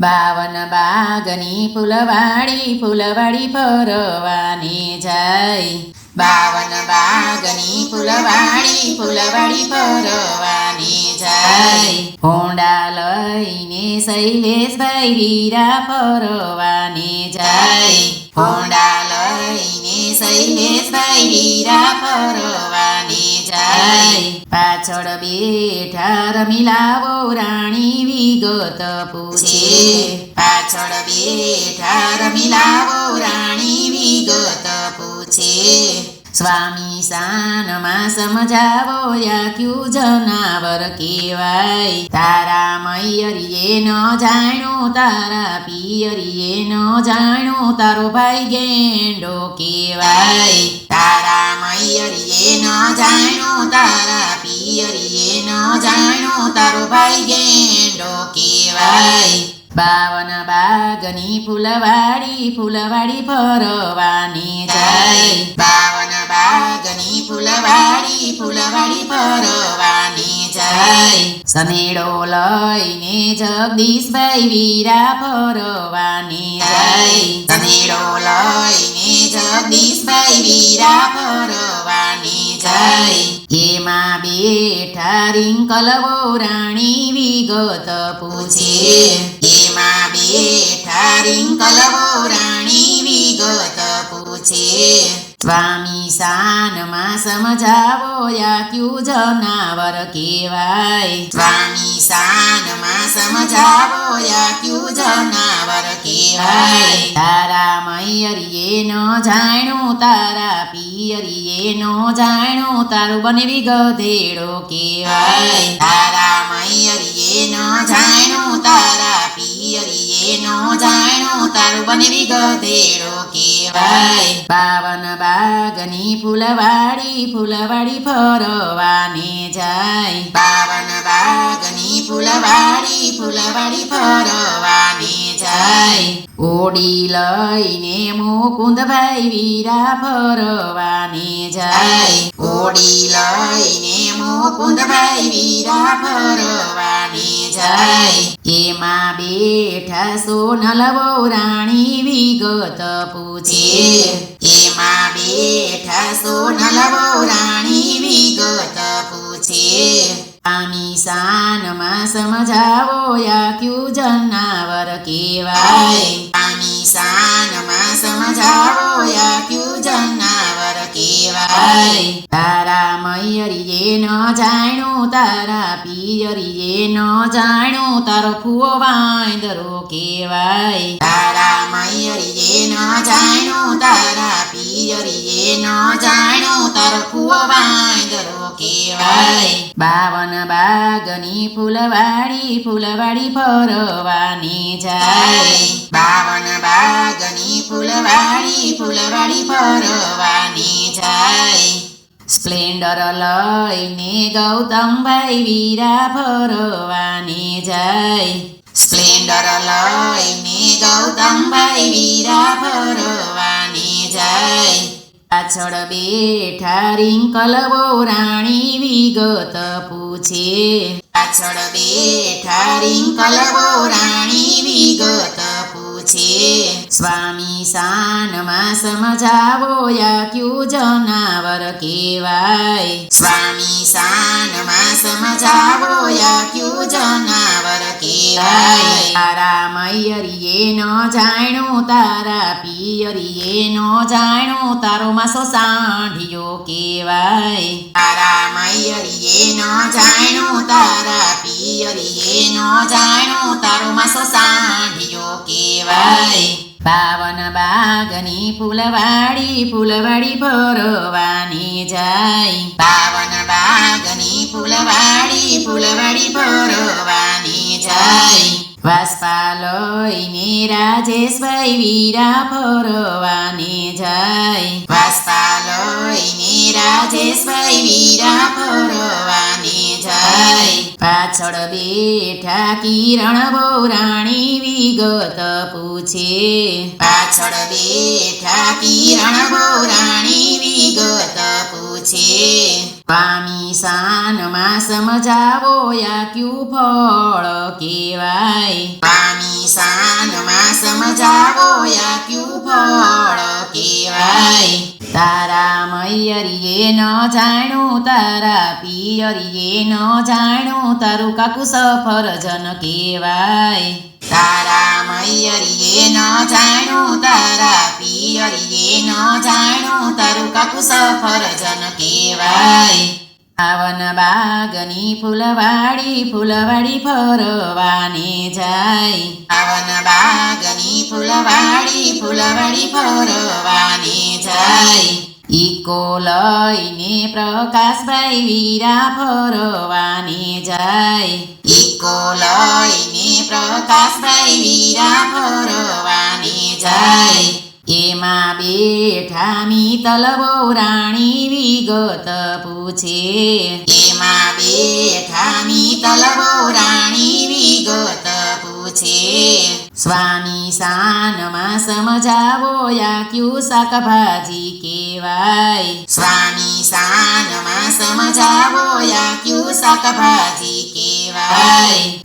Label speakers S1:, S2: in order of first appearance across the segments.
S1: બાવન બાગની ફૂલવાડી ફૂલવાડી ફરવાની જાય. બાવન બાગની ફૂલવાડી ફૂલવાડી ફરવાની જાય. હોંડા લઈને શૈલેષભાઈ વીરા ફરવાની જાય. હોંડા લઈને શૈલેષભાઈ વીરા ફરવાની જાય. પાછળ બેઠા રમીલાવો રાણી વિગત પૂછે. પાછળ બેઠા રમીલાવો રાણી વિગત પૂછે. સ્વામી સાનમાં સમજાવો યાક્યું જનાવર કેવાય. તારા મૈયરીએ ન જાણ્યું, તારા પિયરીએ ન જાણ્યું, તારો ભાઈ ગેંડો કેવાય. તારા મૈયરીએ ન જાણ્યું, તારા પિયરીએ ન જાણ્યું, તારો ભાઈ ગેંડો કેવાય. बावन बागनी फुलवाडी फुलवाडी परवानी जाई बावन बागनी फुलवाडी फुलवाडी परवानी जाय सनेडो लैने जगदीश भाइ बिरा परवानी जाय सनेडो लैने जगदीश भाइ बिरा परवानी जाय એમાં બેઠા રિંકલવો રાણી વિગત પૂછે. એમાં બેઠા રિંકલવો રાણી વિગત પૂછે. સ્વામી સાનમાં સમજાવો યાક્યું જનાવર કેવાય સ્વામી સાનમાં સમજાવો યાક્યું જનાવર કેવાય તારા મૈયરીએ ન જાણું તારા પિયરીએ ન જાણું તારું બનવી ગધેડો કહેવાય. તારા મૈયરીએ ન જાણું તારા પિયરીએ ન જાણું તારું બનવી ગધેડો કેવાય બાવન બાગની ફૂલવાડી ફૂલવાડી ફરવાની જાય બાવન બાગની ફૂલવાડી ફૂલવાડી ફરવાની જાય ઓડી લઈને મુકુંદભાઈ વીરા ફરવાની જાય ઓડી લઈને મુકુંદભાઈ વીરા ફરવાની જાય એમાં બેઠા સોનલ રાણી વિગત પૂછે એમાં બેઠા સોનલવો રાણી વિગત પૂછે. આમી શાનમાં સમજાવો યા ક્યુ જનાવર કેવાય આમી શાનમાં સમજાવો યાક્યું જનાવર કેવાય તારા મૈયરીએ ન જાણ્યું તારા પિયરીએ ન જાણ્યું તારો ફુઓ વાંદરો કેવાય તારા મૈયરીએ ન જાણ્યું તારા પિયરીએ ન જાણ્યું તારો ફુઓ વાંદરો કેવાય બાવન બાગની ફૂલવાડી ફૂલવાડી ફરવાની જાય. બાવન બાગની ફૂલવાડી ફૂલવાડી ફરવાની જાય. સ્પ્લેન્ડર લઈને ગૌતમભાઈ વીરા ફરવાની જાય સ્પ્લેન્ડર લઈને ગૌતમભાઈ વીરા ફરવાની જાય પાછળ બેઠા રિંકલવો રાણી વિગત પૂછે પાછળ બેઠા રિંકલવો રાણી વિગત પૂછે સ્વામી સાનમાં સમજાવો યાક્યું જનાવર કેવાય સ્વામી સાનમાં સમજાવો યાક્યું જનાવર કેવાય તારા મૈયરીએ ન જાણ્યું તારા પિયરીએ ન જાણ્યું તારો માસો સાંઢિયો કેવાય તારા મૈયરીએ ન જાણ્યું તારા પિયરીએ ન જાણ્યું તારો માસો સાંઢિયો કેવાય. બાવન બાગની ફૂલવાડી ફૂલવાડી ભરવાની જાય. બાવન બાગની ફૂલવાડી ફૂલવાડી ભરવાની જાય. વાસપાલઈને રાજેશભાઈ વીરા ફરવાની જાય. વાસપાલઈને રાજેશભાઈ વીરા ભરવાની જાય. પાછળ બેઠા કિરણ રાણી વિગત પૂછે. પાછળ બેઠા કિરણ રાણી વિગત પૂછે. પામી સાનમાં સમજાવો યા ક્યુ ફળ કેવાય પામી સાનમાં સમજાવો યા ક્યુ ફળ કેવાય તારા મૈયરીએ ન જાણું તારા પિયરીએ ન જાણું તારું કાકુ સફરજન કેવાય તારા મૈયરીએ ન જાણું તારા પિયરીએ ન જાણું તારું કાકુ સફરજન કેવાય આવન બાગની ફૂલવાડી ફૂલવાડી ફરવાને જાય. આવન બાગની ફૂલવાડી ફૂલવાડી ફરવાને જાય. ઈકો લઈને પ્રકાશભાઈ વીરા ફરવાને જાય. ઈકો લઈને પ્રકાશભાઈ વીરા ફરવાને જાય. એમાં બેઠા તલવો રાણી વિગત પૂછે. એમાં બેઠા રાણી વિગત પૂછે. સ્વામી સાનમાં સમજાવો, યા ક્યુ શાકભાજી કેવાય સ્વામી સાનમાં સમજાવો, યા ક્યુ શાકભાજી કેવાય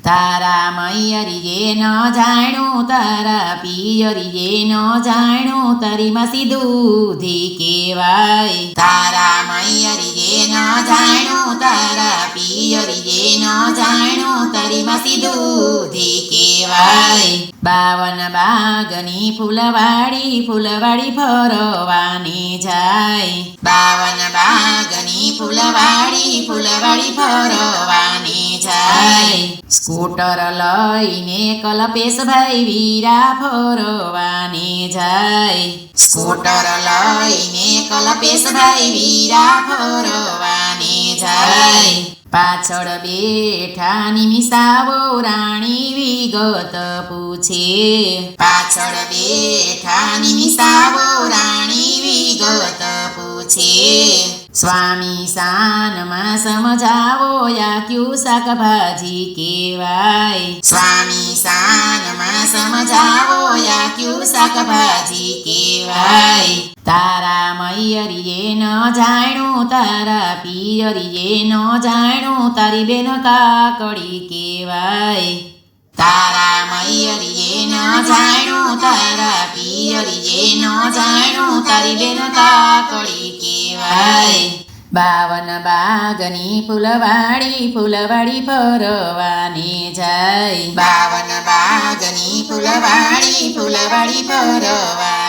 S1: તારા મૈયરીએ ન જાણું તારા પિયરીએ ન જાણું તારી માસી દૂધી કેવાય તારા મૈયરીએ ન જાણું તારા પિયરીએ ન જાણું તારી માસી દૂધી કેવાય બાવન બાગની ફૂલવાડી ફૂલવાડી ફરવાની જાય બાવન બાગની ફૂલવાડી ફૂલવાડી ફરવાની જાય સ્કૂટર લઈને કલ્પેશભાઈ વીરા ફરવાને જાય સ્કૂટર લઈને કલ્પેશભાઈ વીરા ફરવાને જાય પાછળ બેઠા નિમિષાવો રાણી વિગત પૂછે. પાછળ બેઠા નિમિષાવો રાણી વિગત પૂછે. સ્વામી સાનમાં સમજાવો, યા ક્યુ શાકભાજી કેવાય સ્વામી સાનમાં સમજાવો, યા ક્યુ શાકભાજી કેવાય તારા મૈયરીએ ન જાણું તારા પિયરીએ ન જાણું તારી બેન કાકડી કેવાય તારા મૈયરીએ ન જાણું તારા પિયરીએ ન જાણું તારી બેન કાકડી કેવાય બાવન બાગની ફૂલવાડી ફૂલવાડી ફરવાની જાય. બાવન બાગની ફૂલવાડી ફૂલવાડી ફરવા